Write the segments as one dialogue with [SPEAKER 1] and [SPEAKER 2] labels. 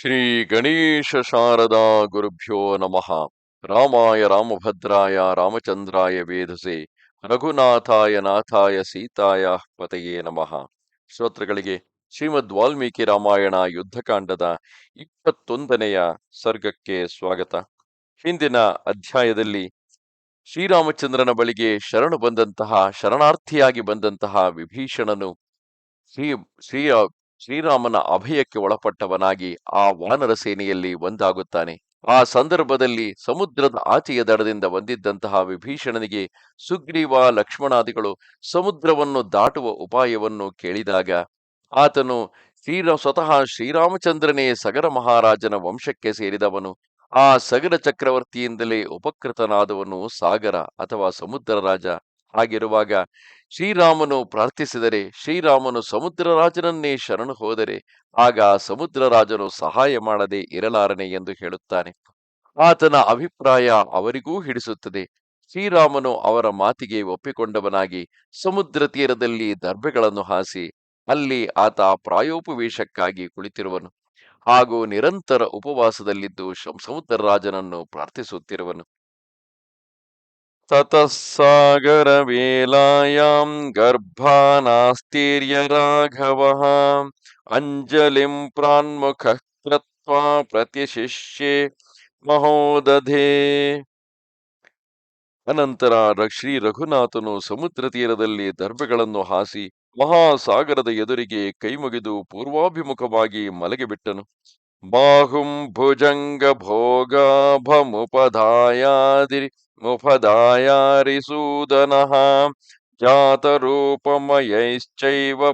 [SPEAKER 1] ಶ್ರೀ ಗಣೇಶ ಶಾರದಾ ಗುರುಭ್ಯೋ ನಮಃ. ರಾಮಾಯ ರಾಮಭದ್ರಾಯ ರಾಮಚಂದ್ರಾಯ ವೇಧಸೆ ರಘುನಾಥಾಯ ನಾಥಾಯ ಸೀತಾಯ ಪತೆಯೇ ನಮಃ. ಶ್ರೋತೃಗಳಿಗೆ ಶ್ರೀಮದ್ ವಾಲ್ಮೀಕಿ ರಾಮಾಯಣ ಯುದ್ಧಕಾಂಡದ ಇಪ್ಪತ್ತೊಂದನೆಯ ಸರ್ಗಕ್ಕೆ ಸ್ವಾಗತ. ಹಿಂದಿನ ಅಧ್ಯಾಯದಲ್ಲಿ ಶ್ರೀರಾಮಚಂದ್ರನ ಬಳಿಗೆ ಶರಣು ಬಂದಂತಹ, ಶರಣಾರ್ಥಿಯಾಗಿ ಬಂದಂತಹ ವಿಭೀಷಣನು ಶ್ರೀ ಶ್ರೀ ಶ್ರೀರಾಮನ ಅಭಯಕ್ಕೆ ಒಳಪಟ್ಟವನಾಗಿ ಆ ವಾನರ ಸೇನೆಯಲ್ಲಿ ಒಂದಾಗುತ್ತಾನೆ. ಆ ಸಂದರ್ಭದಲ್ಲಿ ಸಮುದ್ರದ ಆಚೆಯ ದಡದಿಂದ ಬಂದಿದ್ದಂತಹ ವಿಭೀಷಣನಿಗೆ ಸುಗ್ರೀವ, ಲಕ್ಷ್ಮಣಾದಿಗಳು ಸಮುದ್ರವನ್ನು ದಾಟುವ ಉಪಾಯವನ್ನು ಕೇಳಿದಾಗ ಆತನು ಶ್ರೀರ, ಸ್ವತಃ ಶ್ರೀರಾಮಚಂದ್ರನೇ ಸಗರ ಮಹಾರಾಜನ ವಂಶಕ್ಕೆ ಸೇರಿದವನು. ಆ ಸಗರ ಚಕ್ರವರ್ತಿಯಿಂದಲೇ ಉಪಕೃತನಾದವನು ಸಾಗರ ಅಥವಾ ಸಮುದ್ರ ರಾಜ. ಹಾಗಿರುವಾಗ ಶ್ರೀರಾಮನು ಪ್ರಾರ್ಥಿಸಿದರೆ, ಶ್ರೀರಾಮನು ಸಮುದ್ರ ರಾಜನನ್ನೇ ಶರಣು ಹೋದರೆ, ಆಗ ಸಮುದ್ರ ರಾಜನು ಸಹಾಯ ಮಾಡದೆ ಇರಲಾರನೆ ಎಂದು ಹೇಳುತ್ತಾನೆ. ಆತನ ಅಭಿಪ್ರಾಯ ಅವರಿಗೂ ಹಿಡಿಸುತ್ತದೆ. ಶ್ರೀರಾಮನು ಅವರ ಮಾತಿಗೆ ಒಪ್ಪಿಕೊಂಡವನಾಗಿ ಸಮುದ್ರ ತೀರದಲ್ಲಿ ದರ್ಭೆಗಳನ್ನು ಹಾಸಿ, ಅಲ್ಲಿ ಆತ ಪ್ರಾಯೋಪವೇಶಕ್ಕಾಗಿ ಕುಳಿತಿರುವನು ಹಾಗೂ ನಿರಂತರ ಉಪವಾಸದಲ್ಲಿದ್ದು ಸಮುದ್ರ ರಾಜನನ್ನು ಪ್ರಾರ್ಥಿಸುತ್ತಿರುವನು. ವೇಲಾಯಾಂ ಗರ್ಭಾನಾಸ್ತೀರ್ಯ ರಾಘವಃ ಅಂಜಲಿಂ ಪ್ರಾನ್ಮುಖ ಕೃತ್ವಾ ಪ್ರತಿಶಿಷ್ಯೆ ಮಹೋದಧೇ ಅನಂತರ ಶ್ರೀ ರಘುನಾಥನು ಸಮುದ್ರ ತೀರದಲ್ಲಿ ದರ್ಭೆಗಳನ್ನು ಹಾಸಿ ಮಹಾಸಾಗರದ ಎದುರಿಗೆ ಕೈಮುಗಿದು ಪೂರ್ವಾಭಿಮುಖವಾಗಿ ಮಲಗಿಬಿಟ್ಟನು. ಬಾಹುಂ ಭುಜಂಗ ಭೋಗಾಭಮುಪಧಾಯಾದಿ ಮುಪದಾಯಾರಿಸೂದನಃ ಜಾತರೂಪಮಯೈಶ್ಚೈವ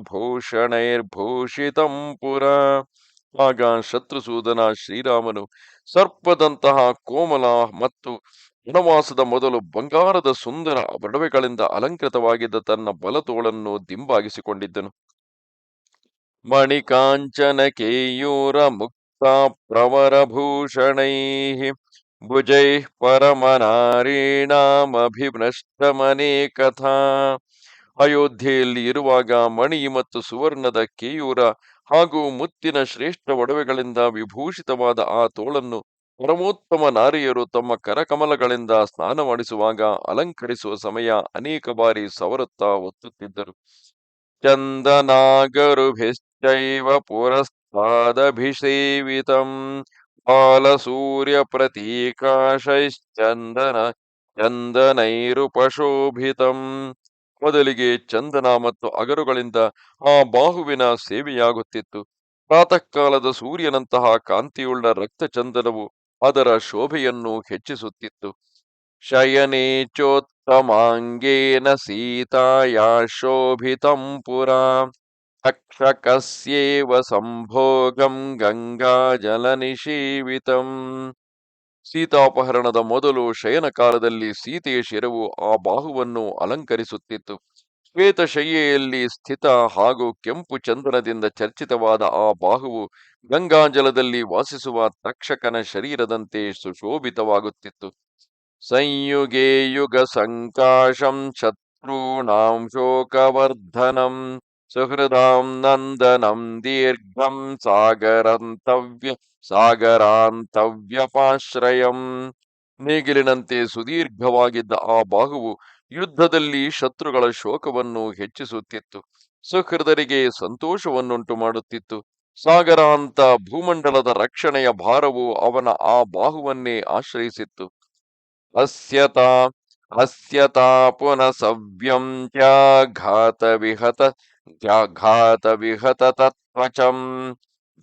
[SPEAKER 1] ಭೂಷಣೈರ್ಭೂಷಿತಂ ಪುರ ಆಗ ಶತ್ರುಸೂದನ ಶ್ರೀರಾಮನು ಸರ್ಪದಂತಹ ಕೋಮಲ ಮತ್ತು ವನವಾಸದ ಮೊದಲು ಬಂಗಾರದ ಸುಂದರ ಬಡವೆಗಳಿಂದ ಅಲಂಕೃತವಾಗಿದ್ದ ತನ್ನ ಬಲತೋಳನ್ನು ದಿಂಬಾಗಿಸಿಕೊಂಡಿದ್ದನು. ಮಣಿಕಾಂಚನ ಕೇಯೂರ ಮುಕ್ತ ಪ್ರವರಭೂಷಣೈ ಭುಜೈ ಪರಮನಾರೀಣಾಮಭಿಭ್ರಷ್ಟಮನೇಕಥಾ ಅಯೋಧ್ಯೆಯಲ್ಲಿ ಇರುವಾಗ ಮಣಿ ಮತ್ತು ಸುವರ್ಣದ ಕೇಯೂರ ಹಾಗೂ ಮುತ್ತಿನ ಶ್ರೇಷ್ಠ ಒಡವೆಗಳಿಂದ ವಿಭೂಷಿತವಾದ ಆ ತೋಳನ್ನು ಪರಮೋತ್ತಮ ನಾರಿಯರು ತಮ್ಮ ಕರಕಮಲಗಳಿಂದ ಸ್ನಾನ ಮಾಡಿಸುವಾಗ ಅಲಂಕರಿಸುವ ಸಮಯ ಅನೇಕ ಬಾರಿ ಸವರುತ್ತಾ ಒತ್ತುತ್ತಿದ್ದರು. ಚಂದನಾಗರುಭಿಶ್ಚೈವ ಪುರಸ್ತಾದಭಿಸೇವಿತಂ ಬಾಲಸೂರ್ಯ ಪ್ರತೀಕಾಶೈಶ್ಚಂದನ ಚಂದನೈರುಪಶೋಭಿತಂ ಮೊದಲಿಗೆ ಚಂದನ ಮತ್ತು ಅಗರುಗಳಿಂದ ಆ ಬಾಹುವಿನ ಸೇವೆಯಾಗುತ್ತಿತ್ತು. ಪ್ರಾತಃ ಕಾಲದ ಸೂರ್ಯನಂತಹ ಕಾಂತಿಯುಳ್ಳ ರಕ್ತಚಂದನವು ಅದರ ಶೋಭೆಯನ್ನು ಹೆಚ್ಚಿಸುತ್ತಿತ್ತು. ಶಯನೇ ಚೋತ್ತಮಾಂಗೇನ ಸೀತಾಯ ಶೋಭಿತಂ ಪುರ. ತಕ್ಷಕಸ್ಯೇವ ಸಂಭೋಗಂ ಗಂಗಾ ಜಲ ನಿಷೇವಿತಂ ಸೀತಾಪಹರಣದ ಮೊದಲು ಶಯನ ಕಾಲದಲ್ಲಿ ಸೀತೆಯ ಶಿರವು ಆ ಬಾಹುವನ್ನು ಅಲಂಕರಿಸುತ್ತಿತ್ತು. ಶ್ವೇತಶಯ್ಯೆಯಲ್ಲಿ ಸ್ಥಿತ ಹಾಗೂ ಕೆಂಪು ಚಂದನದಿಂದ ಚರ್ಚಿತವಾದ ಆ ಬಾಹುವು ಗಂಗಾಜಲದಲ್ಲಿ ವಾಸಿಸುವ ತಕ್ಷಕನ ಶರೀರದಂತೆ ಸುಶೋಭಿತವಾಗುತ್ತಿತ್ತು. ಸಂಯುಗೇ ಯುಗ ಸಂಕಾಶಂ ಶತ್ರುಣಾಂ ಶೋಕವರ್ಧನಂ ಸುಹೃದಾಂ ನಂದನಂ ದೀರ್ಘಂ ಸಾಗರಂತವ್ಯ ಸಾಗರಾಂತವ್ಯಪಾಶ್ರಯಂ ನೇಗಿಲಿನಂತೆ ಸುದೀರ್ಘವಾಗಿದ್ದ ಆ ಬಾಹುವು ಯುದ್ಧದಲ್ಲಿ ಶತ್ರುಗಳ ಶೋಕವನ್ನು ಹೆಚ್ಚಿಸುತ್ತಿತ್ತು. ಸುಹೃದರಿಗೆ ಸಂತೋಷವನ್ನುಂಟು ಮಾಡುತ್ತಿತ್ತು. ಸಾಗರಾಂತ ಭೂಮಂಡಲದ ರಕ್ಷಣೆಯ ಭಾರವು ಅವನ ಆ ಬಾಹುವನ್ನೇ ಆಶ್ರಯಿಸಿತ್ತು. ಅಸ್ಯತಾ ಅಸ್ಯತಾ ಪುನಃ ಸವ್ಯಂ ತ್ಯಾಘಾತ ವಿಹತ व्याघातविहततत्त्वचम्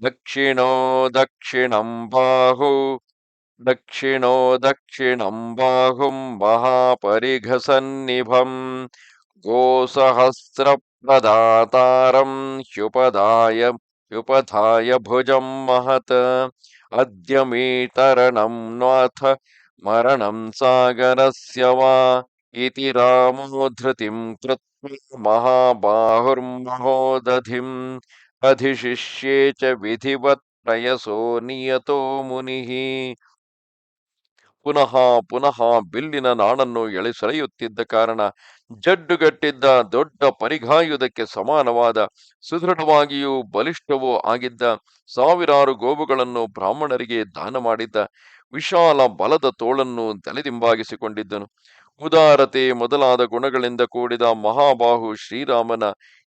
[SPEAKER 1] दक्षिणो दक्षिण बाहु। दक्षिणो दक्षिणम् बाहुम् महापरिघसन्निभम्। गोसहस्रप्रदातारम् ह्युपदाय, ह्युपधाय भुजम् महत्। अद्य मे तरणम् नाथ मरणम् सागरस्य वा। ಇತಿ ಧೃತಿಂ ಕೃತ್ವ ಮಹಾಬಾಹುರ್ಮಹೋದಧಿಂ ಅಧಿಶಿಷ್ಯೇ ಚ ವಿಧಿವತ್ ಪ್ರಯಸೋ ನಿಯತೋ ಪುನಃ ಪುನಃ ಬಿಲ್ಲಿನ ನಾಣನ್ನು ಎಳೆ ಸೆಳೆಯುತ್ತಿದ್ದ ಕಾರಣ ಜಡ್ಡುಗಟ್ಟಿದ್ದ ದೊಡ್ಡ ಪರಿಘಾಯುಧಕ್ಕೆ ಸಮಾನವಾದ, ಸುದೃಢವಾಗಿಯೂ ಬಲಿಷ್ಠವೂ ಆಗಿದ್ದ ಸಾವಿರಾರು ಗೋವುಗಳನ್ನು ಬ್ರಾಹ್ಮಣರಿಗೆ ದಾನ ಮಾಡಿದ್ದ ವಿಶಾಲ ಬಲದ ತೋಳನ್ನು ತಲೆದಿಂಬಾಗಿಸಿಕೊಂಡಿದ್ದನು. ಉದಾರತೆ ಮೊದಲಾದ ಗುಣಗಳಿಂದ ಕೂಡಿದ ಮಹಾಬಾಹು ಶ್ರೀರಾಮನ,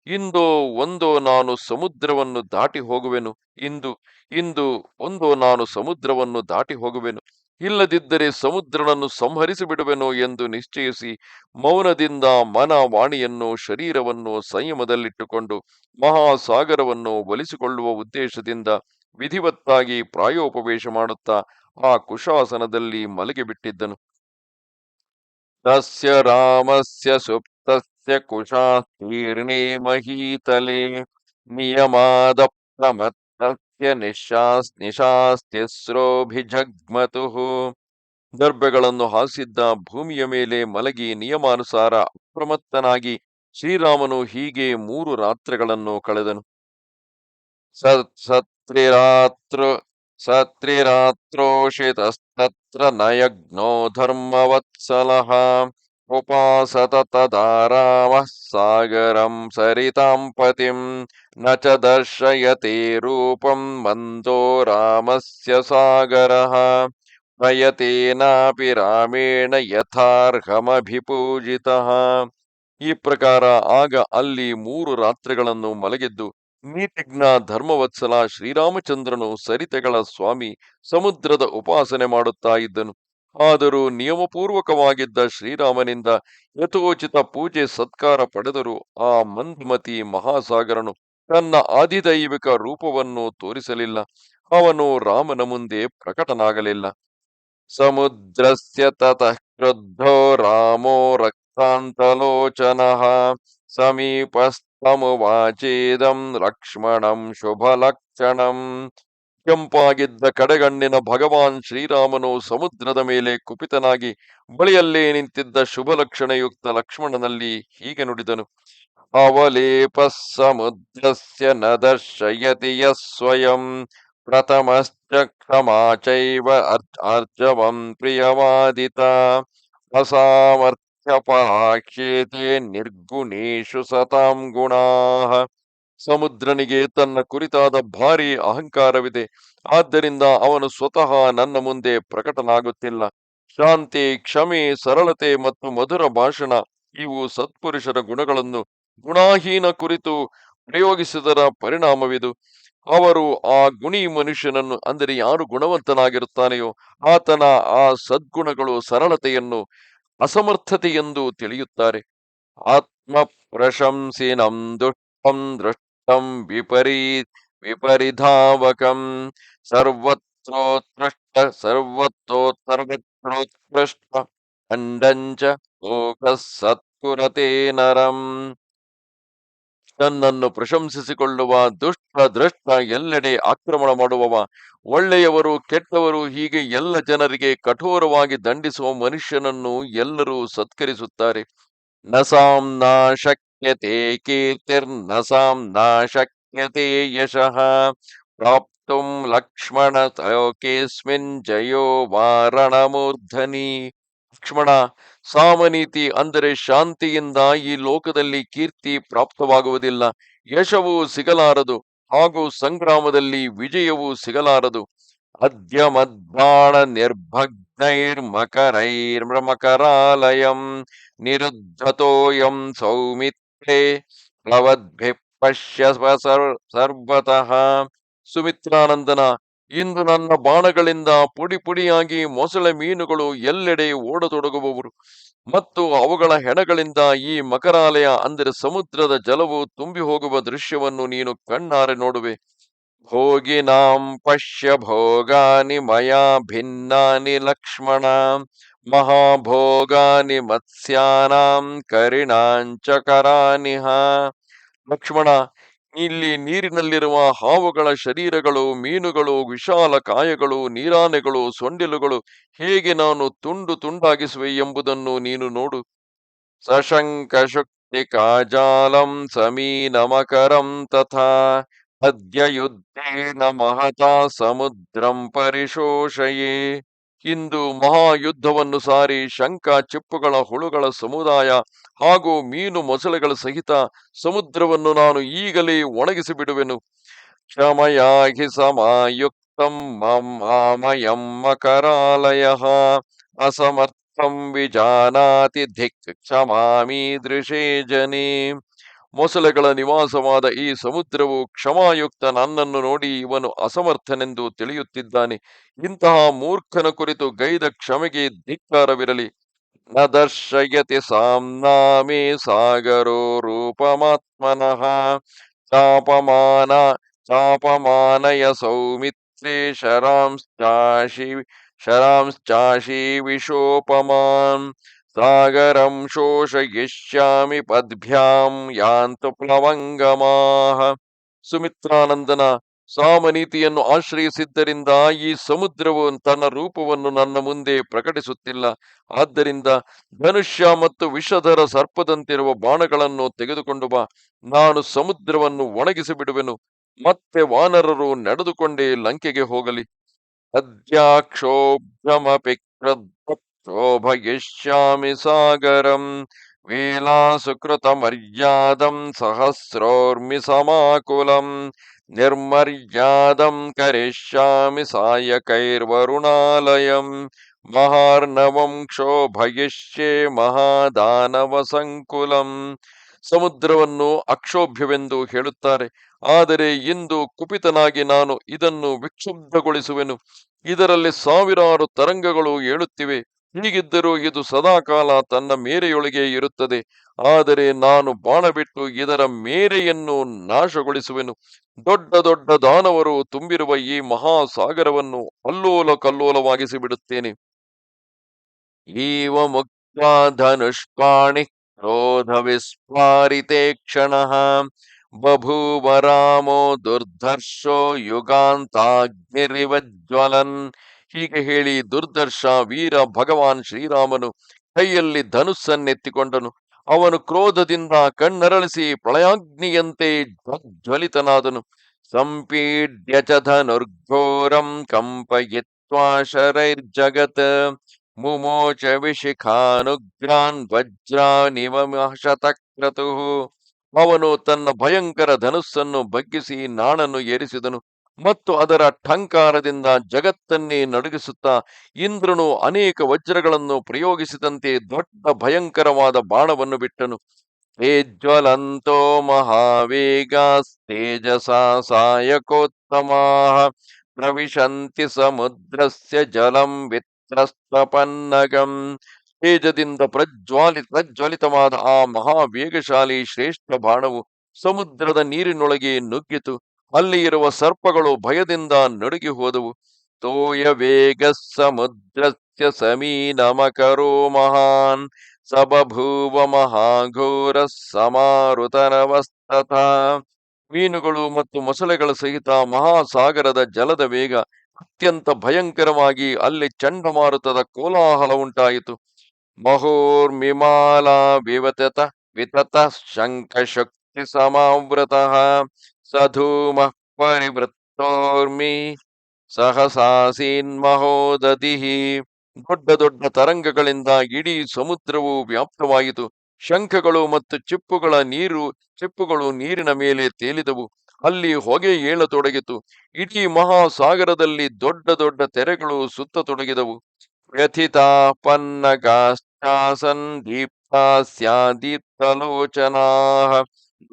[SPEAKER 1] ಇಂದೋ ಒಂದೋ ನಾನು ಸಮುದ್ರವನ್ನು ದಾಟಿ ಹೋಗುವೆನು, ಇಂದು ಇಂದು ಒಂದೋ ನಾನು ಸಮುದ್ರವನ್ನು ದಾಟಿ ಹೋಗುವೆನು, ಇಲ್ಲದಿದ್ದರೆ ಸಮುದ್ರನನ್ನು ಸಂಹರಿಸಿ ಬಿಡುವೆನು ಎಂದು ನಿಶ್ಚಯಿಸಿ ಮೌನದಿಂದ ಮನ ವಾಣಿಯನ್ನು ಶರೀರವನ್ನು ಸಂಯಮದಲ್ಲಿಟ್ಟುಕೊಂಡು ಮಹಾಸಾಗರವನ್ನು ಒಲಿಸಿಕೊಳ್ಳುವ ಉದ್ದೇಶದಿಂದ ವಿಧಿವತ್ತಾಗಿ ಪ್ರಾಯೋಪವೇಶ ಮಾಡುತ್ತಾ ಆ ಕುಶಾಸನದಲ್ಲಿ ಮಲಗಿಬಿಟ್ಟಿದ್ದನು. ಸುಪ್ತಸ್ಯ ಕುಶಾಸ್ತೀರ್ಣೇ ಮಹೀತಲೆ ನಿಯಮಾದ ಪ್ರಮತ್ತಸ್ಯ ನಿಶಾಸ್ ನಿಶಾಸ್ತಿಸ್ರೋಭಿಜಗ್ಮತುಃ ದರ್ಭೆಗಳನ್ನು ಹಾಸಿದ್ದ ಭೂಮಿಯ ಮೇಲೆ ಮಲಗಿ ನಿಯಮಾನುಸಾರ ಅಪ್ರಮತ್ತನಾಗಿ ಶ್ರೀರಾಮನು ಹೀಗೆ ಮೂರು ರಾತ್ರಿಗಳನ್ನು ಕಳೆದನು. ಸತ್ ಸತ್ರಿರಾತೃ ಸತ್ರಿರಾತ್ರೋಷಿತಸ್ತತ್ರ ನಯಗ್ನೋ ಧರ್ಮವತ್ಸಲಃ ಉಪಾಸತ ತದಾ ರಾಮಃ ಸಾಗರಂ ಸರಿತಾಂ ಪತಿಂ ನ ಚ ದರ್ಶಯತಿ ರೂಪಂ ಮಂದೋ ರಾಮಸ್ಯ ಸಾಗರಃ ನಯತೇನಾಪಿ ರಾಮೇಣ ಯಥಾರ್ಹಮಭಿಪೂಜಿತಃ ಈ ಪ್ರಕಾರ ಆಗ ಅಲ್ಲಿ ಮೂರು ರಾತ್ರಿಗಳನ್ನು ಮಲಗಿದ್ದು ನೀತಿಜ್ಞ ಧರ್ಮವತ್ಸಲ ಶ್ರೀರಾಮಚಂದ್ರನು ಸರಿತೆಗಳ ಸ್ವಾಮಿ ಸಮುದ್ರದ ಉಪಾಸನೆ ಮಾಡುತ್ತಾ ಇದ್ದನು. ಆದರೂ ನಿಯಮಪೂರ್ವಕವಾಗಿದ್ದ ಶ್ರೀರಾಮನಿಂದ ಯಥೋಚಿತ ಪೂಜೆ ಸತ್ಕಾರ ಪಡೆದರೂ ಆ ಮಂದಮತಿ ಮಹಾಸಾಗರನು ತನ್ನ ಆದಿದೈವಿಕ ರೂಪವನ್ನು ತೋರಿಸಲಿಲ್ಲ. ಅವನು ರಾಮನ ಮುಂದೆ ಪ್ರಕಟನಾಗಲಿಲ್ಲ. ಸಮುದ್ರಸ್ಯ ತತಃ ಕ್ರುದ್ಧೋ ರಾಮೋ ರಕ್ತಾಂತಲೋಚನಃ ಸಮೀಪಸ್ಥಮುವಾಚೇದಂ ಲಕ್ಷ್ಮಣಂ ಶುಭಲಕ್ಷಣಂ. ಕೆಂಪಾಗಿದ್ದ ಕಡೆಗಣ್ಣಿನ ಭಗವಾನ್ ಶ್ರೀರಾಮನು ಸಮುದ್ರದ ಮೇಲೆ ಕುಪಿತನಾಗಿ ಬಳಿಯಲ್ಲೇ ನಿಂತಿದ್ದ ಶುಭಲಕ್ಷಣಯುಕ್ತ ಲಕ್ಷ್ಮಣನಲ್ಲಿ ಹೀಗೆ ನುಡಿದನು. ಅವಲೇಪ ಸಮುದ್ರಸ್ಯ ನ ದರ್ಶಯತಿ ಯಃ ಸ್ವಯಂ ಪ್ರಥಮಶ್ಚ ಕ್ಷಮಾಚೈವ ಅರ್ಜ ಅರ್ಜವಂ ಪ್ರಿಯವಾದಿತ. ಅಸಾಮರ್ಥ್ಯ ಪರಾಕ್ಷೇತೆ ನಿರ್ಗುಣೇಶು ಸತಾಂ ಗುಣಾಃ. ಸಮುದ್ರನಿಗೆ ತನ್ನ ಕುರಿತಾದ ಭಾರಿ ಅಹಂಕಾರವಿದೆ. ಆದ್ದರಿಂದ ಅವನು ಸ್ವತಃ ನನ್ನ ಮುಂದೆ ಪ್ರಕಟನಾಗುತ್ತಿಲ್ಲ. ಶಾಂತಿ, ಕ್ಷಮೆ, ಸರಳತೆ ಮತ್ತು ಮಧುರ ಭಾಷಣ, ಇವು ಸತ್ಪುರುಷರ ಗುಣಗಳನ್ನು ಗುಣಾಹೀನ ಕುರಿತು ಪ್ರಯೋಗಿಸಿದರ ಪರಿಣಾಮವಿದು. ಅವರು ಆ ಗುಣಿ ಮನುಷ್ಯನನ್ನು ಅಂದರೆ ಯಾರು ಗುಣವಂತನಾಗಿರುತ್ತಾನೆಯೋ ಆತನ ಆ ಸದ್ಗುಣಗಳು ಸರಳತೆಯನ್ನು ಅಸಮರ್ಥತೆ ಎಂದು ತಿಳಿಯುತ್ತಾರೆ. ಆತ್ಮ ಪ್ರಶಂಸಿನಂ ದುಷ್ಟಂ ದೃಷ್ಟಂ ವಿಪರೀ, ವಿಪರಿಧಾವಕಂ ಸರ್ವತ್ರೋತ್ಕೃಷ್ಟ, ಸರ್ವತ್ತೋ ಸರ್ವತ್ರೋತ್ಕೃಷ್ಟ ಖಂಡಂಚ ಲೋಕ ಸತ್ಕುರತೆ ನರಂ. ತನ್ನನ್ನು ಪ್ರಶಂಸಿಸಿಕೊಳ್ಳುವ ದುಷ್ಟ ದೃಷ್ಟ ಎಲ್ಲೆಡೆ ಆಕ್ರಮಣ ಮಾಡುವವ. ಒಳ್ಳೆಯವರು ಕೆಟ್ಟವರು ಹೀಗೆ ಎಲ್ಲ ಜನರಿಗೆ ಕಠೋರವಾಗಿ ದಂಡಿಸುವ ಮನುಷ್ಯನನ್ನು ಎಲ್ಲರೂ ಸತ್ಕರಿಸುತ್ತಾರೆ. ನಸಾಂ ನ ಶಕ್ಯತೆ ನಸಾಂ ಸಾಂ ನ ಶಕ್ಯತೆ ಯಶಃ. ಪ್ರಾಪ್ತುಂ ಲಕ್ಷ್ಮಣ ತಯೋಕೇಸ್ಮಿನ್ ಜಯೋ ವಾರಣಮೂರ್ಧನಿ. ಲಕ್ಷ್ಮಣ, ಸಾಮನೀತಿ ಅಂದರೆ ಶಾಂತಿಯಿಂದ ಈ ಲೋಕದಲ್ಲಿ ಕೀರ್ತಿ ಪ್ರಾಪ್ತವಾಗುವುದಿಲ್ಲ. ಯಶವೂ ಸಿಗಲಾರದು ಹಾಗೂ ಸಂಗ್ರಾಮದಲ್ಲಿ ವಿಜಯವೂ ಸಿಗಲಾರದು. ಅದ್ಯ ಮದ್ಬಾಣ ನಿರ್ಭಗ್ನೈರ್ಮಕರೈರ್ಮಕರಾಲಯಂ ನಿರುದ್ಧತೋಯಂ ಸೌಮಿತ್ರೆ ಪ್ಲವದ್ಭಿ ಪಶ್ಯ ಸರ್ವತಃ. ಸುಮಿತ್ರಾನಂದನ ಇಂದು ನನ್ನ ಬಾಣಗಳಿಂದ ಪುಡಿ ಪುಡಿಯಾಗಿ ಮೊಸಳೆ ಮೀನುಗಳು ಎಲ್ಲೆಡೆ ಓಡತೊಡಗುವವರು. ಮತ್ತು ಅವುಗಳ ಹೆಣಗಳಿಂದ ಈ ಮಕರಾಲಯ, ಅಂದರೆ ಸಮುದ್ರದ ಜಲವು ತುಂಬಿ ಹೋಗುವ ದೃಶ್ಯವನ್ನು ನೀನು ಕಣ್ಣಾರೆ ನೋಡುವೆ. ಭೋಗಿನಾಂ ಪಶ್ಯ ಭೋಗಾನಿ ಮಯಾ ಭಿನ್ನಾನಿ ಲಕ್ಷ್ಮಣ, ಮಹಾಭೋಗಾನಿ ಮತ್ಸ್ಯಾನಾಂ ಕರಿಣಾಂಚಕರಾನಿಹ ಲಕ್ಷ್ಮಣ ಇಲ್ಲಿ ನೀರಿನಲ್ಲಿರುವ ಹಾವುಗಳ ಶರೀರಗಳು, ಮೀನುಗಳು, ವಿಶಾಲ ಕಾಯಗಳು, ನೀರಾನೆಗಳು, ಸೊಂಡಿಲುಗಳು ಹೇಗೆ ನಾನು ತುಂಡು ತುಂಡಾಗಿಸುವೆ ಎಂಬುದನ್ನು ನೀನು ನೋಡು. ಸಶಂಕ ಶುಕ್ತಿ ಕಾಜಾಲಂ ಸಮೀನಮಕರಂ ತಥಾ ಅದ್ಯ ಯುದ್ಧೇನ ಮಹತಾ ಸಮುದ್ರಂ ಪರಿಶೋಷಯೇ. ಇಂದು ಮಹಾಯುದ್ಧವನ್ನು ಸಾರಿ ಶಂಕ ಚಿಪ್ಪುಗಳ ಹುಳುಗಳ ಸಮುದಾಯ ಹಾಗೂ ಮೀನು ಮೊಸಳೆಗಳ ಸಹಿತ ಸಮುದ್ರವನ್ನು ನಾನು ಈಗಲೇ ಒಣಗಿಸಿ ಬಿಡುವೆನು ಕ್ಷಮಯಾಹಿ ಸಮಾಯುಕ್ತಂ ಮಾಮಯಂ ಮಕರಾಲಯ ಅಸಮರ್ಥಂ ವಿಜಾನಾತಿ ಧಿಕ್ ಕ್ಷಮಾಮೀದೃಶೇ ಜನೇ. ಮೊಸಳೆಗಳ ನಿವಾಸವಾದ ಈ ಸಮುದ್ರವು ಕ್ಷಮಾಯುಕ್ತ ನನ್ನನ್ನು ನೋಡಿ ಇವನು ಅಸಮರ್ಥನೆಂದು ತಿಳಿಯುತ್ತಿದ್ದಾನೆ. ಇಂತಹ ಮೂರ್ಖನ ಕುರಿತು ಗೈದ ಕ್ಷಮೆಗೆ ಧಿಕ್ಕಾರವಿರಲಿ. ನ ದರ್ಶಯತಿ ಸಾಮ್ನಾಮೇ ಸಾಗರೋ ರೂಪಮಾತ್ಮನಃ. ಚಾಪಮಾನ ಚಾಪಮಾನಯ ಸೌಮಿತ್ರೇ ಶರಾಂಶ್ಚಾಶಿ ಶರಾಂಶ್ಚಾಶಿ ವಿಶೋಪಮಾನ್ ಸಾಗರಂ ಶೋಷಯಿಷ್ಯಾಮಿ ಪದ್ಭ್ಯಾಂ ಯಾಂತು ಪ್ಲವಂಗಮಾಹ ಸುಮಿತ್ರಾನಂದನ ಸಾಮನೀತಿಯನ್ನು ಆಶ್ರಯಿಸಿದ್ದರಿಂದ ಈ ಸಮುದ್ರವು ತನ್ನ ರೂಪವನ್ನು ನನ್ನ ಮುಂದೆ ಪ್ರಕಟಿಸುತ್ತಿಲ್ಲ. ಆದ್ದರಿಂದ ಧನುಷ್ಯ ಮತ್ತು ವಿಷಧರ ಸರ್ಪದಂತಿರುವ ಬಾಣಗಳನ್ನು ತೆಗೆದುಕೊಂಡು ಬಾ. ನಾನು ಸಮುದ್ರವನ್ನು ಒಣಗಿಸಿ ಬಿಡುವೆನು ಮತ್ತೆ ವಾನರರು ನಡೆದುಕೊಂಡೇ ಲಂಕೆಗೆ ಹೋಗಲಿ. ಅದ್ಯಾಕ್ಷೋಭ್ಯಮಪಿ ಶೋಭಯಿಷ್ಯಾಮಿ ಸಾಗರಂ ವೇಲಾಸುಕೃತ ಮರ್ಯಾದಂ ಸಹಸ್ರೋರ್ಮಿ ಸಮಾಕುಲಂ ನಿರ್ಮರ್ಯಾದಂ ಕರಿಷ್ಯಾಮಿ ಸಾಯಕೈರ್ವರುಣಾಲಯಂ ಮಹಾರ್ಣವಂ ಕ್ಷೋಭಯಿಷ್ಯೆ ಮಹಾದಾನವ ಸಂಕುಲಂ ಸಮುದ್ರವನ್ನು ಅಕ್ಷೋಭ್ಯವೆಂದು ಹೇಳುತ್ತಾರೆ, ಆದರೆ ಇಂದು ಕುಪಿತನಾಗಿ ನಾನು ಇದನ್ನು ವಿಕ್ಷುಬ್ಧಗೊಳಿಸುವೆನು. ಇದರಲ್ಲಿ ಸಾವಿರಾರು ತರಂಗಗಳು ಏಳುತ್ತಿವೆ. ಹೀಗಿದ್ದರೂ ಇದು ಸದಾಕಾಲ ತನ್ನ ಮೇರೆಯೊಳಗೆ ಇರುತ್ತದೆ. ಆದರೆ ನಾನು ಬಾಣ ಬಿಟ್ಟು ಇದರ ಮೇರೆಯನ್ನು ನಾಶಗೊಳಿಸುವೆನು. ದೊಡ್ಡ ದೊಡ್ಡ ದಾನವರು ತುಂಬಿರುವ ಈ ಮಹಾಸಾಗರವನ್ನು ಅಲ್ಲೋಲ ಕಲ್ಲೋಲವಾಗಿಸಿ ಬಿಡುತ್ತೇನೆ. ಈವ ಮುಕ್ತ ಧನುಷ್ಕಾಣಿ ಕ್ರೋಧ ವಿಸ್ಫಾರಿತೆ ಕ್ಷಣ. ಬಭೂವ ರಾಮೋ ದುರ್ಧರ್ಷೋ ಯುಗಾಂತಾಗ್ನಿರಿವಜ್ವಲನ್ ಹೀಗೆ ಹೇಳಿ ದುರ್ದರ್ಶ ವೀರ ಭಗವಾನ್ ಶ್ರೀರಾಮನು ಕೈಯಲ್ಲಿ ಧನುಸ್ಸನ್ನೆತ್ತಿಕೊಂಡನು. ಅವನು ಕ್ರೋಧದಿಂದ ಕಣ್ಣರಳಿಸಿ ಪ್ರಳಯಾಗ್ನಿಯಂತೆ ಜ್ವಲಿತನಾದನು ಸಂಪೀಡ್ಯ ಚ ಧನುರ್ಘೋರಂ ಕಂಪಯಿತ್ವಾಶರೈರ್ಜಗತ್ ಮುಮೋಚ ವಿಶಿಖಾನುಗ್ರಾನ್ ವಜ್ರಾನಿವ ಶತಕ್ರತು. ಅವನು ತನ್ನ ಭಯಂಕರ ಧನುಸ್ಸನ್ನು ಬಗ್ಗಿಸಿ ನಾಣನ್ನು ಏರಿಸಿದನು. ಮತ್ತು ಅದರ ಠಂಕಾರದಿಂದ ಜಗತ್ತನ್ನೇ ನಡುಗಿಸುತ್ತಾ ಇಂದ್ರನು ಅನೇಕ ವಜ್ರಗಳನ್ನು ಪ್ರಯೋಗಿಸಿದಂತೆ ದೊಡ್ಡ ಭಯಂಕರವಾದ ಬಾಣವನ್ನು ಬಿಟ್ಟನು. ತೇಜ್ವಲಂತೋ ತೇಜಸ ಸಾಯಕೋತ್ತಮಾ ಪ್ರವಿಶಂತಿ ಸಮುದ್ರಸ್ಯ ಜಲಂ ವಿತ್ರಸ್ತಪನ್ನಗಂ. ತೇಜದಿಂದ ಪ್ರಜ್ವಾಲಿ, ಪ್ರಜ್ವಲಿತವಾದ ಆ ಮಹಾವೇಗಶಾಲಿ ಶ್ರೇಷ್ಠ ಬಾಣವು ಸಮುದ್ರದ ನೀರಿನೊಳಗೆ ನುಗ್ಗಿತು. ಅಲ್ಲಿ ಇರುವ ಸರ್ಪಗಳು ಭಯದಿಂದ ನಡುಗಿ ಹೋದವು. ತೋಯ ವೇಗ ಸಮುದ್ರಸ್ಯ ಸಮೀನಮಕರೋ ಮಹಾನ್ ಸಬಭೂವ ಮಹಾಘೋರ ಸಮಾರುತನವಸ್ತಥ. ಮೀನುಗಳು ಮತ್ತು ಮೊಸಳೆಗಳ ಸಹಿತ ಮಹಾಸಾಗರದ ಜಲದ ವೇಗ ಅತ್ಯಂತ ಭಯಂಕರವಾಗಿ ಅಲ್ಲಿ ಚಂಡಮಾರುತದ ಕೋಲಾಹಲ ಉಂಟಾಯಿತು. ಮಹೋರ್ಮಿಮಾಲಾ ವಿವತತ ವಿತತ ಶಂಖಶಕ್ತಿ ಸಮಾವೃತಃ. ಸಧೂಮ ಪರಿವೃತ್ತೋರ್ಮಿ ಸಹಸಾಸೀನ್ಮಹೋದಧಿಃ ದೊಡ್ಡ ದೊಡ್ಡ ತರಂಗಗಳಿಂದ ಇಡೀ ಸಮುದ್ರವು ವ್ಯಾಪ್ತವಾಯಿತು. ಶಂಖಗಳು ಮತ್ತು ಚಿಪ್ಪುಗಳ ನೀರು, ಚಿಪ್ಪುಗಳು ನೀರಿನ ಮೇಲೆ ತೇಲಿದವು. ಅಲ್ಲಿ ಹೊಗೆ ಏಳತೊಡಗಿತು. ಇಡೀ ಮಹಾಸಾಗರದಲ್ಲಿ ದೊಡ್ಡ ದೊಡ್ಡ ತೆರೆಗಳು ಸುತ್ತತೊಡಗಿದವು ವ್ಯಥಿತಾ ಪನ್ನಗಾಶ್ಚಾಸನ್ ದೀಪ್ತಾಸ್ಯಾದೀಪ್ತಲೋಚನಾ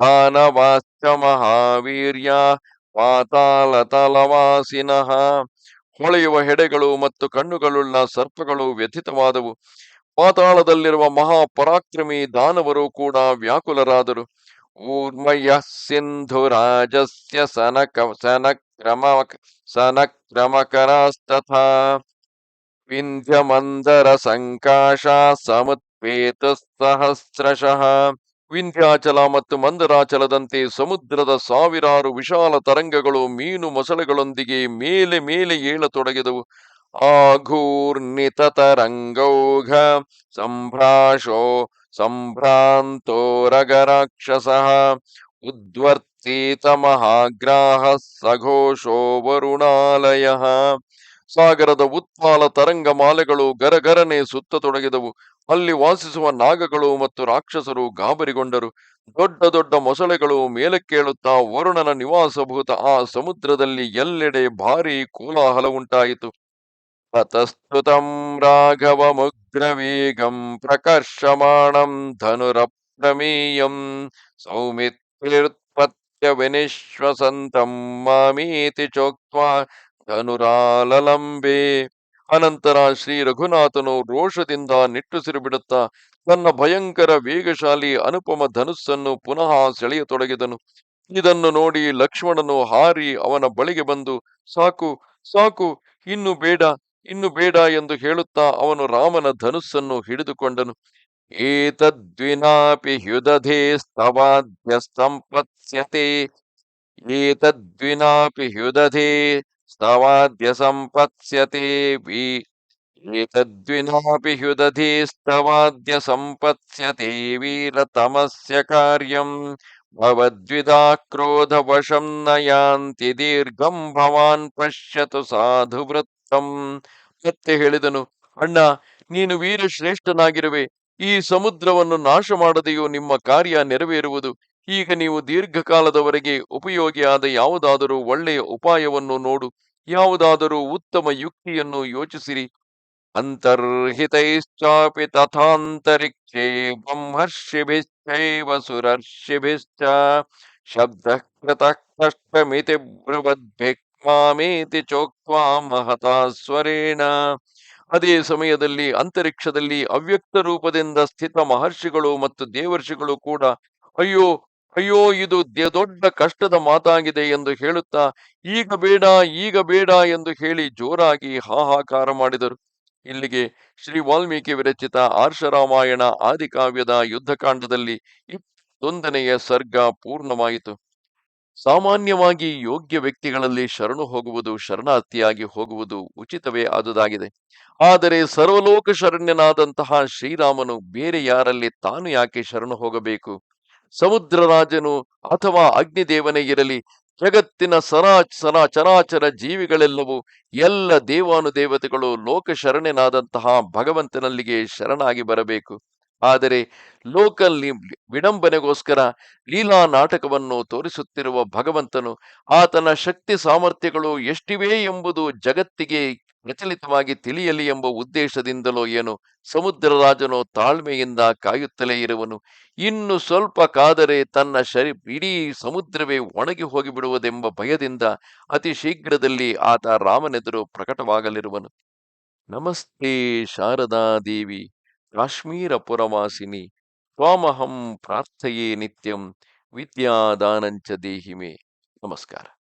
[SPEAKER 1] ದಾನವಾಶ್ಚ ಮಹಾವೀರ್ಯ ಪಾತಾಳತಲವಾಸಿನಃ. ಹೊಳೆಯುವ ಹೆಡೆಗಳು ಮತ್ತು ಕಣ್ಣುಗಳುಳ್ಳ ಸರ್ಪಗಳು ವ್ಯಥಿತವಾದವು. ಪಾತಾಳದಲ್ಲಿರುವ ಮಹಾಪರಾಕ್ರಮಿ ದಾನವರು ಕೂಡ ವ್ಯಾಕುಲರಾದರು. ಊರ್ಮಯ ಸಿಂಧುರಾಜಸ್ಯ ಸನಕ ಸನಕ್ರಮ ಸನಕ್ರಮಕರಾಸ್ತಥಾ. ವಿಂಧ್ಯಮಂದರ ಸಂಕಾಶ ಸಮತ್ಪೇತ ಸಹಸ್ರಶಃ ವಿಂಧ್ಯಾಚಲ ಮತ್ತು ಮಂದರಾಚಲದಂತೆ ಸಮುದ್ರದ ಸಾವಿರಾರು ವಿಶಾಲ ತರಂಗಗಳು ಮೀನು ಮೊಸಳೆಗಳೊಂದಿಗೆ ಮೇಲೆ ಮೇಲೆ ಏಳತೊಡಗಿದವು. ಆಘೂರ್ಣಿತ ತರಂಗೌಘ, ಸಂಭ್ರಾಶೋ ರಗರಾಕ್ಷಸ, ಉದ್ವರ್ತೀತ ಮಹಾಗ್ರಾಹ ಸಘೋಷೋ ವರುಣಾಲಯ. ಸಾಗರದ ಉತ್ಪಾಲ ತರಂಗ ಮಾಲೆಗಳು ಗರಗರನೆ ಸುತ್ತತೊಡಗಿದವು ಅಲ್ಲಿ ವಾಸಿಸುವ ನಾಗಗಳು ಮತ್ತು ರಾಕ್ಷಸರು ಗಾಬರಿಗೊಂಡರು. ದೊಡ್ಡ ದೊಡ್ಡ ಮೊಸಳೆಗಳು ಮೇಲಕ್ಕೇಳುತ್ತಾ ವರುಣನ ನಿವಾಸಭೂತ ಆ ಸಮುದ್ರದಲ್ಲಿ ಎಲ್ಲೆಡೆ ಭಾರಿ ಕೋಲಾಹಲ ಉಂಟಾಯಿತು. ರಾಘವ ಮುಗ್ರವೇಗಂ ಪ್ರಕರ್ಷಮಾಣಂ ಧನುರಪ್ರಮೇಯಂ ಸೌಮಿತ್ರಿರ್ಪತ್ಯ ವಿನಿಶ್ವಸಂತಂ ಮಾಮೀತಿ ಚೋಕ್ತ್ವಾ ಧನುರಾಲಲಂಬೆ. ಅನಂತರ ಶ್ರೀ ರಘುನಾಥನು ರೋಷದಿಂದ ನಿಟ್ಟುಸಿರು ಬಿಡುತ್ತಾ ತನ್ನ ಭಯಂಕರ ವೇಗಶಾಲಿ ಅನುಪಮ ಧನುಸ್ಸನ್ನು ಪುನಃ ಸೆಳೆಯತೊಡಗಿದನು. ಇದನ್ನು ನೋಡಿ ಲಕ್ಷ್ಮಣನು ಹಾರಿ ಅವನ ಬಳಿಗೆ ಬಂದು, ಸಾಕು ಸಾಕು, ಇನ್ನು ಬೇಡ ಇನ್ನು ಬೇಡ ಎಂದು ಹೇಳುತ್ತಾ ಅವನು ರಾಮನ ಧನುಸ್ಸನ್ನು ಹಿಡಿದುಕೊಂಡನು. ಏತದ್ವಿನಾಪಿ ಹ್ಯುದಧೇ ಸ್ತವಾದ್ಯ ಸಂಪತ್ಸ್ಯತೆ ಏತದ್ವಿನಾಪಿ ಹ್ಯುದಧೇ ಏತದ್ವಿನಾಪಿ ಹ್ಯುದಧೇ ಸ್ತವಾದ್ಯ ಸಂಪತ್ಸ್ಯತೆ ವೀರತಮಸ್ಯ ಕಾರ್ಯಂ ಭವದ್ವಿಧಾ ಕ್ರೋಧವಶಂ ನ ಯಾಂತಿ ದೀರ್ಘಂ ಭವಾನ್ ಪಶ್ಯತು ಸಾಧು ವೃತ್ತಂ ಮತ್ತೆ ಹೇಳಿದನು, ಅಣ್ಣ, ನೀನು ವೀರಶ್ರೇಷ್ಠನಾಗಿರುವೆ, ಈ ಸಮುದ್ರವನ್ನು ನಾಶ ಮಾಡದೆಯೂ ನಿಮ್ಮ ಕಾರ್ಯ ನೆರವೇರುವುದು ಈಗ ನೀವು ದೀರ್ಘಕಾಲದವರೆಗೆ ಉಪಯೋಗಿಯಾದ ಯಾವುದಾದರೂ ಒಳ್ಳೆಯ ಉಪಾಯವನ್ನು ನೋಡು, ಯಾವುದಾದರೂ ಉತ್ತಮ ಯುಕ್ತಿಯನ್ನು ಯೋಚಿಸಿರಿ. ಅಂತರ್ಹಿತೈಶ್ಚಾಪಿ ತಥಾಂತರಿಕ್ಷೇ ಬ್ರಹ್ಮರ್ಷಿಭಿಶ್ಚೈವ ಸುರರ್ಷಿಭಿಶ್ಚ ಶಬ್ದ ಕೃತಃ ಕಷ್ಟಮಿತಿ ಚೋಕ್ವಾ ಮಹತಾ ಸ್ವರೇಣ ಅದೇ ಸಮಯದಲ್ಲಿ ಅಂತರಿಕ್ಷದಲ್ಲಿ ಅವ್ಯಕ್ತ ರೂಪದಿಂದ ಸ್ಥಿತ ಮಹರ್ಷಿಗಳು ಮತ್ತು ದೇವರ್ಷಿಗಳು ಕೂಡ, ಅಯ್ಯೋ ಅಯ್ಯೋ, ಇದು ದೊಡ್ಡ ಕಷ್ಟದ ಮಾತಾಗಿದೆ ಎಂದು ಹೇಳುತ್ತಾ, ಈಗ ಬೇಡ ಈಗ ಬೇಡ ಎಂದು ಹೇಳಿ ಜೋರಾಗಿ ಹಾಹಾಕಾರ ಮಾಡಿದರು. ಇಲ್ಲಿಗೆ ಶ್ರೀ ವಾಲ್ಮೀಕಿ ವಿರಚಿತ ಆರ್ಷರಾಮಾಯಣ ಆದಿಕಾವ್ಯದ ಯುದ್ಧಕಾಂಡದಲ್ಲಿ ಇಪ್ಪತ್ತೊಂದನೆಯ ಸರ್ಗ ಪೂರ್ಣವಾಯಿತು. ಸಾಮಾನ್ಯವಾಗಿ ಯೋಗ್ಯ ವ್ಯಕ್ತಿಗಳಲ್ಲಿ ಶರಣು ಹೋಗುವುದು ಶರಣಾರ್ಥಿಯಾಗಿ ಹೋಗುವುದು ಉಚಿತವೇ ಆದುದಾಗಿದೆ. ಆದರೆ ಸರ್ವಲೋಕ ಶರಣ್ಯನಾದಂತಹ ಶ್ರೀರಾಮನು ಬೇರೆ ಯಾರಲ್ಲಿ ತಾನು ಯಾಕೆ ಶರಣು ಹೋಗಬೇಕು? ಸಮುದ್ರ ರಾಜನು ಅಥವಾ ಅಗ್ನಿದೇವನೇ ಇರಲಿ, ಜಗತ್ತಿನ ಸರಾ ಸರಾ ಚರಾಚರ ಜೀವಿಗಳೆಲ್ಲವೂ ಎಲ್ಲ ದೇವಾನುದೇವತೆಗಳು ಲೋಕ ಶರಣನಾದಂತಹ ಭಗವಂತನಲ್ಲಿಗೆ ಶರಣಾಗಿ ಬರಬೇಕು. ಆದರೆ ಲೋಕಲ್ ವಿಡಂಬನೆಗೋಸ್ಕರ ಲೀಲಾ ನಾಟಕವನ್ನು ತೋರಿಸುತ್ತಿರುವ ಭಗವಂತನು, ಆತನ ಶಕ್ತಿ ಸಾಮರ್ಥ್ಯಗಳು ಎಷ್ಟಿವೆ ಎಂಬುದು ಜಗತ್ತಿಗೆ ಪ್ರಚಲಿತವಾಗಿ ತಿಳಿಯಲಿ ಎಂಬ ಉದ್ದೇಶದಿಂದಲೋ ಏನು ಸಮುದ್ರ ರಾಜನೋ ತಾಳ್ಮೆಯಿಂದ ಕಾಯುತ್ತಲೇ ಇರುವನು. ಇನ್ನು ಸ್ವಲ್ಪ ಕಾದರೆ ತನ್ನ ಶರಿ ಇಡೀ ಸಮುದ್ರವೇ ಒಣಗಿ ಹೋಗಿಬಿಡುವುದೆಂಬ ಭಯದಿಂದ ಅತಿ ಶೀಘ್ರದಲ್ಲಿ ಆತ ರಾಮನೆದುರು ಪ್ರಕಟವಾಗಲಿರುವನು. ನಮಸ್ತೆ ಶಾರದಾ ದೇವಿ, ಕಾಶ್ಮೀರ ಪುರವಾಸಿನಿ, ತ್ವಾಮಹಂ ಪ್ರಾರ್ಥೆಯೇ ನಿತ್ಯಂ ವಿದ್ಯಾದಾನಂಚ ದೇಹಿಮೆ. ನಮಸ್ಕಾರ.